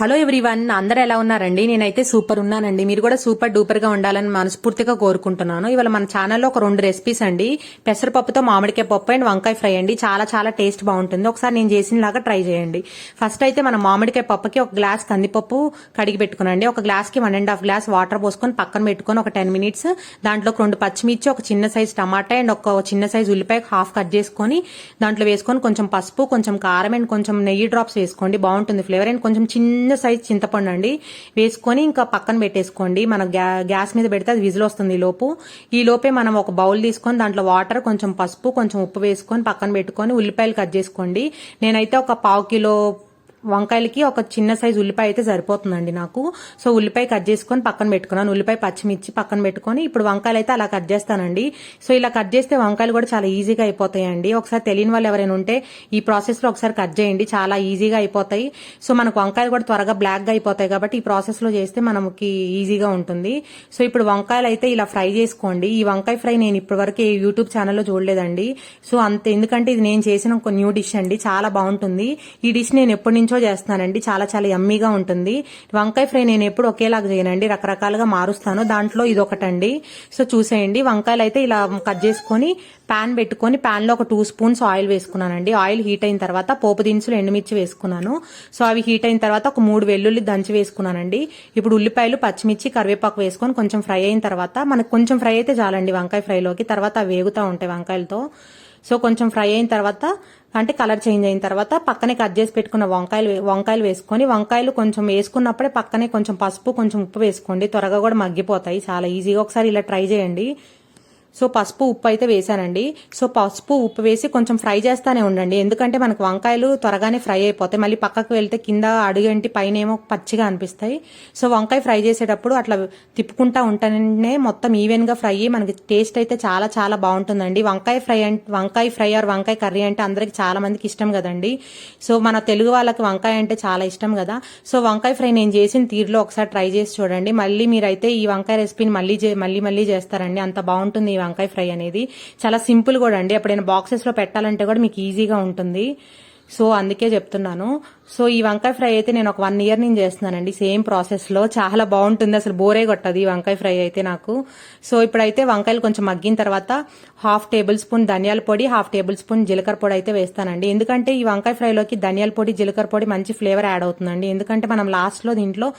Hello everyone అందరూ ఎలా ఉన్నారండి? నేనైతే సూపర్ ఉన్నానండి. మీరు కూడా సూపర్ డూపర్గా ఉండాలని మనస్ఫూర్తిగా కోరుకుంటున్నాను. ఇవాళ మన ఛానల్లో ఒక రెండు రెసిపీస్ అండి. పెసరపప్పుతో మామిడికాయ పప్పు అండ్ వంకాయ ఫ్రై అండి. చాలా చాలా టేస్ట్ బాగుంటుంది. ఒకసారి నేను చేసిన లాగా ట్రై చేయండి. ఫస్ట్ అయితే మన మామిడికాయ పప్పుకి ఒక గ్లాస్ కందిపప్పు కడిగి పెట్టుకునండి ఒక గ్లాస్కి one and half glass water పోసుకొని పక్కన పెట్టుకొని ఒక టెన్ మినిట్స్ దాంట్లో రెండు పచ్చిమిర్చి ఒక చిన్న సైజ్ టమాటా అండ్ ఒక చిన్న సైజ్ ఉల్లిపాయ హాఫ్ కట్ చేసుకొని దాంట్లో వేసుకొని కొంచెం పసుపు కొంచెం కారం అండ్ కొంచెం నెయ్యి డ్రాప్స్ వేసుకోండి. బాగుంటుంది ఫ్లేవర్ అండ్ కొంచెం చిన్న సైజ్ చింతపండు అండి. వేసుకొని ఇంకా పక్కన పెట్టేసుకోండి. మన గ్యా- గ్యాస్ మీద పెడితే అది విజిల్ వస్తుంది ఈ లోపు. ఈ లోపే మనం ఒక బౌల్ తీసుకొని దాంట్లో వాటర్ కొంచెం పసుపు కొంచెం ఉప్పు వేసుకొని పక్కన పెట్టుకొని ఉల్లిపాయలు కట్ చేసుకోండి. నేనైతే ఒక పావు కిలో వంకాయలకి ఒక చిన్న సైజు ఉల్లిపాయ అయితే సరిపోతుందండి నాకు. సో ఉల్లిపాయ కట్ చేసుకొని పక్కన పెట్టుకున్నాను. ఉల్లిపాయ పచ్చిమిర్చి పక్కన పెట్టుకొని ఇప్పుడు వంకాయలు అయితే అలా కట్ చేస్తానండి. సో ఇలా కట్ చేస్తే వంకాయలు కూడా చాలా ఈజీగా అయిపోతాయండి. ఒకసారి తెలియని వాళ్ళు ఎవరైనా ఉంటే ఈ ప్రాసెస్లో ఒకసారి కట్ చేయండి. చాలా ఈజీగా అయిపోతాయి. సో మనకు వంకాయలు కూడా త్వరగా బ్లాక్గా అయిపోతాయి కాబట్టి ఈ ప్రాసెస్లో చేస్తే మనకి ఈజీగా ఉంటుంది. సో ఇప్పుడు వంకాయలు అయితే ఇలా ఫ్రై చేసుకోండి. ఈ వంకాయ ఫ్రై నేను ఇప్పటివరకు యూట్యూబ్ ఛానల్లో చూడలేదండి. సో అంత ఎందుకంటే ఇది నేను చేసిన ఒక న్యూ డిష్ అండి. చాలా బాగుంటుంది. ఈ డిష్ నేను ఎప్పటి నుంచో చేస్తానండి చాలా చాలా యమ్మీగా ఉంటుంది. వంకాయ ఫ్రై నేను ఎప్పుడు ఒకేలాగా చేయనండి. రకరకాలుగా మారుస్తాను. దాంట్లో ఇది ఒకటండి సో చూసేయండి. వంకాయలు అయితే ఇలా కట్ చేసుకొని పాన్ పెట్టుకొని ప్యాన్లో ఒక టూ స్పూన్స్ ఆయిల్ వేసుకున్నానండి. ఆయిల్ హీట్ అయిన తర్వాత పోపు దినుసులు ఎండుమిర్చి వేసుకున్నాను. సో అవి హీట్ అయిన తర్వాత ఒక మూడు వెల్లుల్లి దంచి వేసుకున్నానండి. ఇప్పుడు ఉల్లిపాయలు పచ్చిమిర్చి కరివేపాకు వేసుకొని కొంచెం ఫ్రై అయిన తర్వాత మనకు కొంచెం ఫ్రై అయితే చాలండి వంకాయ ఫ్రైలోకి. తర్వాత వేగుతూ ఉంటాయి వంకాయలతో. సో కొంచెం ఫ్రై అయిన తర్వాత అంటే కలర్ చేంజ్ అయిన తర్వాత పక్కనే కట్ చేసి పెట్టుకున్న వంకాయలు వంకాయలు వేసుకొని వంకాయలు కొంచెం వేసుకున్నప్పుడే పక్కనే కొంచెం పసుపు కొంచెం ఉప్పు వేసుకోండి. త్వరగా కూడా మగ్గిపోతాయి. చాలా ఈజీగా ఒకసారి ఇలా ట్రై చేయండి. సో పసుపు ఉప్పు అయితే వేసానండి సో పసుపు ఉప్పు వేసి కొంచెం ఫ్రై చేస్తానే ఉండండి. ఎందుకంటే మనకు వంకాయలు త్వరగానే ఫ్రై అయిపోతాయి. మళ్ళీ పక్కకు వెళ్తే కింద అడుగంటి పైన ఏమో పచ్చిగా అనిపిస్తాయి. సో వంకాయ ఫ్రై చేసేటప్పుడు అట్లా తిప్పుకుంటా ఉంటానే మొత్తం ఈవెన్గా ఫ్రై మనకి టేస్ట్ అయితే చాలా చాలా బాగుంటుందండి. వంకాయ ఫ్రై అంటే వంకాయ ఫ్రై ఆర్ వంకాయ కర్రీ అంటే అందరికి చాలా మందికి ఇష్టం కదండి. సో మన తెలుగు వాళ్ళకి వంకాయ అంటే చాలా ఇష్టం కదా. సో వంకాయ ఫ్రై నేను చేసిన తీరులో ఒకసారి ట్రై చేసి చూడండి. మళ్ళీ మీరైతే ఈ వంకాయ రెసిపీని మళ్ళీ చే- మళ్ళీ మళ్ళీ చేస్తారండి. అంత బాగుంటుంది ఈ వంకాయ ఫ్రై అనేది చాలా సింపుల్ కూడా అండి. ఎప్పుడైనా బాక్సెస్లో పెట్టాలంటే కూడా మీకు ఈజీగా ఉంటుంది. సో అందుకే చెప్తున్నాను. సో ఈ వంకాయ ఫ్రై అయితే నేను ఒక వన్ ఇయర్ నుంచి చేస్తున్నానండి. సేమ్ ప్రాసెస్లో చాలా బాగుంటుంది. అసలు బోరే కొట్టదు ఈ వంకాయ ఫ్రై అయితే నాకు. సో ఇప్పుడైతే వంకాయలు కొంచెం మగ్గిన తర్వాత హాఫ్ టేబుల్ స్పూన్ ధనియాల పొడి హాఫ్ టేబుల్ స్పూన్ జీలకర్ర పొడి అయితే వేస్తానండి. ఎందుకంటే ఈ వంకాయ ఫ్రైలోకి ధనియాల పొడి జీలకర్ర పొడి మంచి ఫ్లేవర్ యాడ్ అవుతుందండి. ఎందుకంటే మనం లాస్ట్లో దీంట్లో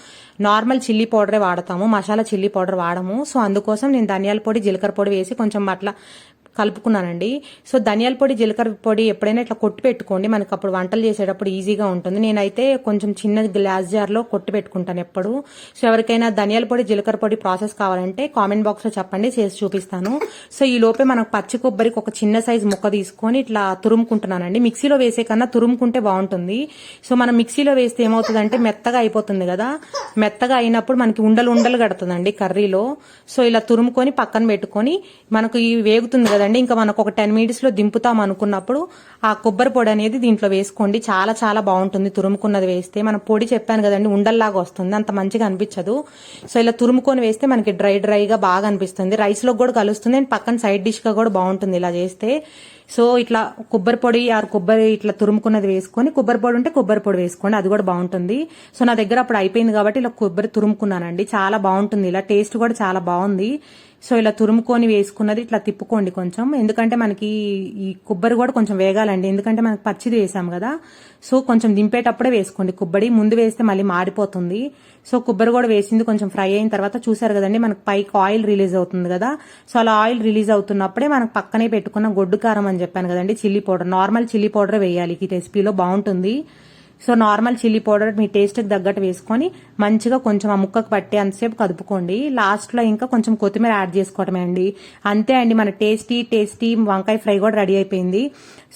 నార్మల్ చిల్లీ పౌడరే వాడతాము. మసాలా చిల్లీ పౌడర్ వాడము. సో అందుకోసం నేను ధనియాల పొడి జీలకర్ర పొడి వేసి కొంచెం అట్లా కలుపుకున్నానండి. సో ధనియాల పొడి జీలకర్ర పొడి ఎప్పుడైనా ఇట్లా కొట్టి పెట్టుకోండి. మనకి అప్పుడు వంటలు చేసేటప్పుడు ఈజీగా ఉంటుంది. నేనైతే కొంచెం చిన్న గ్లాస్ జార్లో కొట్టి పెట్టుకుంటాను ఎప్పుడు. సో ఎవరికైనా ధనియాల పొడి జీలకర్ర పొడి ప్రాసెస్ కావాలంటే కామెంట్ బాక్స్లో చెప్పండి చేసి చూపిస్తాను. సో ఈ లోపే మనకు పచ్చి కొబ్బరికి ఒక చిన్న సైజ్ ముక్క తీసుకొని ఇట్లా తురుముకుంటున్నానండి. మిక్సీలో వేసే కన్నా తురుముకుంటే బాగుంటుంది. సో మనం మిక్సీలో వేస్తే ఏమవుతుందంటే మెత్తగా అయిపోతుంది కదా. మెత్తగా అయినప్పుడు మనకి ఉండలు ఉండలు కడుతుందండి కర్రీలో. సో ఇలా తురుముకొని పక్కన పెట్టుకొని మనకు ఈ వేగుతుంది కదండి ఇంకా మనకు ఒక టెన్ మినిట్స్లో దింపుతాం అనుకున్నప్పుడు ఆ కొబ్బరి పొడి అనేది దీంట్లో వేసుకోండి. చాలా చాలా బాగుంటుంది. తురుముకున్నది వేస్తే మన పొడి చెప్పాను కదండి ఉండల్లాగా వస్తుంది. అంత మంచిగా అనిపించదు. సో ఇలా తురుముకొని వేస్తే మనకి డ్రై డ్రైగా బాగా అనిపిస్తుంది. రైస్లో కూడా కలుస్తుంది. అండ్ పక్కన సైడ్ డిష్గా కూడా బాగుంటుంది ఇలా చేస్తే. సో ఇట్లా కొబ్బరి పొడి ఆరు కొబ్బరి ఇట్లా తురుముకున్నది వేసుకొని కొబ్బరి పొడి ఉంటే కొబ్బరి పొడి వేసుకోండి అది కూడా బాగుంటుంది. సో నా దగ్గర అప్పుడు అయిపోయింది కాబట్టి ఇలా కొబ్బరి తురుముకున్నానండి. చాలా బాగుంటుంది ఇలా టేస్ట్ కూడా చాలా బాగుంది. సో ఇలా తురుముకొని వేసుకున్నది ఇట్లా తిప్పుకోండి కొంచెం ఎందుకంటే మనకి ఈ కొబ్బరి కూడా కొంచెం వేగాలండి ఎందుకంటే మనకి పచ్చిది వేసాం కదా. సో కొంచెం దింపేటప్పుడే వేసుకోండి కొబ్బరి ముందు వేస్తే మళ్ళీ మాడిపోతుంది. సో కొబ్బరి కూడా వేసింది కొంచెం ఫ్రై అయిన తర్వాత చూసారు కదండి మనకి పైకి ఆయిల్ రిలీజ్ అవుతుంది కదా. సో అలా ఆయిల్ రిలీజ్ అవుతున్నప్పుడే మనకు పక్కనే పెట్టుకున్న గొడ్డు కారం అని చెప్పాను కదండి chilli powder. Normal chilli powder వేయాలి. ఈ రెసిపీలో బాగుంటుంది. సో నార్మల్ చిల్లీ పౌడర్ మీ టేస్ట్కి తగ్గట్టు వేసుకొని మంచిగా కొంచెం ఆ ముక్కకు పట్టే అంతసేపు కదుపుకోండి. లాస్ట్లో ఇంకా కొంచెం కొత్తిమీర యాడ్ చేసుకోవటమే అండి. అంతే అండి మన టేస్టీ టేస్టీ వంకాయ ఫ్రై కూడా రెడీ అయిపోయింది.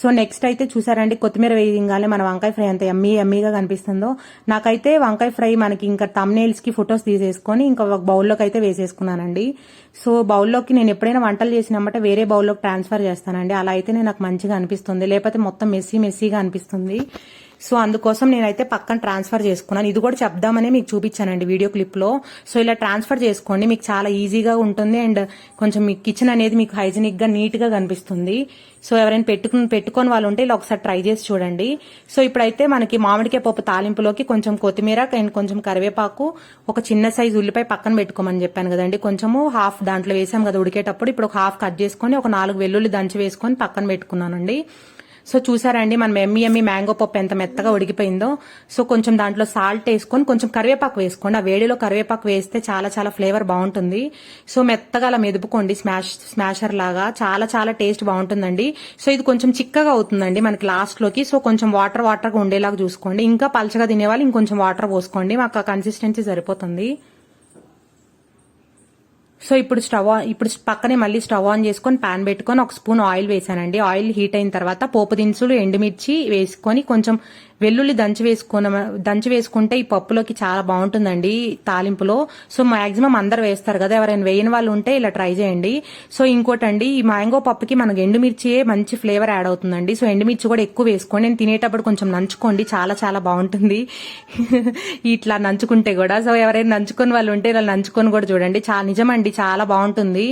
సో నెక్స్ట్ అయితే చూసారండి కొత్తిమీర వేయగానే మన వంకాయ ఫ్రై అంత ఎమ్మీ ఎమ్మీగా కనిపిస్తుందో. నాకైతే వంకాయ ఫ్రై మనకి ఇంకా తమ్నేల్స్కి ఫొటోస్ తీసేసుకొని ఇంకా ఒక బౌల్లోకి అయితే వేసేసుకున్నానండి. సో బౌల్లోకి నేను ఎప్పుడైనా వంటలు చేసినమ్మటే వేరే బౌల్లోకి ట్రాన్స్ఫర్ చేస్తానండి. అలా అయితేనే నాకు మంచిగా అనిపిస్తుంది. లేకపోతే మొత్తం మెస్సీ మెస్సీగా అనిపిస్తుంది. సో అందుకోసం నేనైతే పక్కన ట్రాన్స్ఫర్ చేసుకున్నాను. ఇది కూడా చెప్దామని మీకు చూపించానండి వీడియో క్లిప్లో సో ఇలా ట్రాన్స్ఫర్ చేసుకోండి. మీకు చాలా ఈజీగా ఉంటుంది అండ్ కొంచెం మీ కిచెన్ అనేది మీకు హైజీనిక్గా నీట్గా కనిపిస్తుంది. సో ఎవరైనా పెట్టుకుని పెట్టుకొని వాళ్ళు ఉంటే ఇలా ఒకసారి ట్రై చేసి చూడండి. సో ఇప్పుడైతే మనకి మామిడికాయ పప్పు తాలింపులోకి కొంచెం కొత్తిమీర అండ్ కొంచెం కరివేపాకు ఒక చిన్న సైజు ఉల్లిపాయ పక్కన పెట్టుకోమని చెప్పాను కదండి. కొంచెము హాఫ్ దాంట్లో వేసాం కదా ఉడికేటప్పుడు. ఇప్పుడు ఒక హాఫ్ కట్ చేసుకొని ఒక నాలుగు వెల్లుల్లి దంచి వేసుకొని పక్కన పెట్టుకున్నానండి. సో చూసారండి మనం ఎమ్మి ఎమ్మి మ్యాంగో పప్పు ఎంత మెత్తగా ఉడికిపోయిందో. సో కొంచెం దాంట్లో సాల్ట్ వేసుకొని కొంచెం కరివేపాకు వేసుకోండి. ఆ వేడిలో కరివేపాకు వేస్తే చాలా చాలా ఫ్లేవర్ బాగుంటుంది. సో మెత్తగా అలా మెదుపుకోండి స్మాష్ స్మాషర్ లాగా. చాలా చాలా టేస్ట్ బాగుంటుందండి. సో ఇది కొంచెం చిక్కగా అవుతుందండి మనకి లాస్ట్లోకి సో కొంచెం వాటర్ వాటర్గా ఉండేలాగా చూసుకోండి. ఇంకా పలచగా తినేవాళ్ళు ఇంకొంచెం వాటర్ పోసుకోండి. మాకు ఆ కన్సిస్టెన్సీ సరిపోతుంది. సో ఇప్పుడు స్టవ్ ఇప్పుడు పక్కనే మళ్ళీ స్టవ్ ఆన్ చేసుకొని పాన్ పెట్టుకొని ఒక స్పూన్ ఆయిల్ వేసానండి. ఆయిల్ హీట్ అయిన తర్వాత పోపు దినుసులు ఎండుమిర్చి వేసుకొని కొంచెం వెల్లుల్లి దంచి వేసుకున్న దంచి వేసుకుంటే ఈ పప్పులోకి చాలా బాగుంటుందండి తాలింపులో. సో మాక్సిమం అందరు వేస్తారు కదా ఎవరైనా వేయని వాళ్ళు ఉంటే ఇలా ట్రై చేయండి. సో ఇంకోటండి ఈ మ్యాంగో పప్పుకి మనకు ఎండుమిర్చియే మంచి ఫ్లేవర్ యాడ్ అవుతుందండి. సో ఎండుమిర్చి కూడా ఎక్కువ వేసుకోండి. నేను తినేటప్పుడు కొంచెం నంచుకోండి చాలా చాలా బాగుంటుంది. ఇట్లా నంచుకుంటే కూడా. సో ఎవరైనా నంచుకొని వాళ్ళు ఉంటే ఇలా నంచుకొని కూడా చూడండి. చాలా నిజమండి చాలా బాగుంటుంది.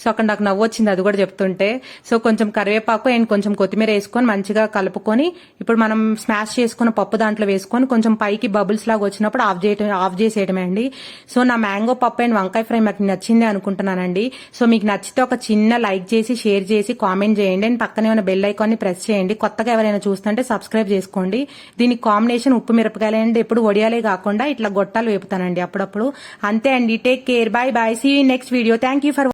సో అక్కడ నాకు నవ్వు వచ్చింది అది కూడా చెప్తుంటే. సో కొంచెం కరివేపాకు అండ్ కొంచెం కొత్తిమీర వేసుకొని మంచిగా కలుపుకొని ఇప్పుడు మనం స్మాష్ చేసుకున్న పప్పు దాంట్లో వేసుకొని కొంచెం పైకి బబుల్స్ లాగా వచ్చినప్పుడు ఆఫ్ చేయటం ఆఫ్ చేసేయడమే అండి. సో నా మ్యాంగో పప్పు అండ్ వంకాయ ఫ్రై మాకు నచ్చింది అనుకుంటున్నానండి. సో మీకు నచ్చితే ఒక చిన్న లైక్ చేసి షేర్ చేసి కామెంట్ చేయండి. అండ్ పక్కనే ఉన్న బెల్ ఐకాన్ని ప్రెస్ చేయండి. కొత్తగా ఎవరైనా చూస్తుంటే సబ్స్క్రైబ్ చేసుకోండి. దీనికి కాంబినేషన్ ఉప్పు మిరపకాయలు అండి. ఎప్పుడు వడియాలే కాకుండా ఇట్లా గొట్టాలు వేపుతానండి అప్పుడప్పుడు. అంతే అండి. Take care. Bye bye see next video thank you for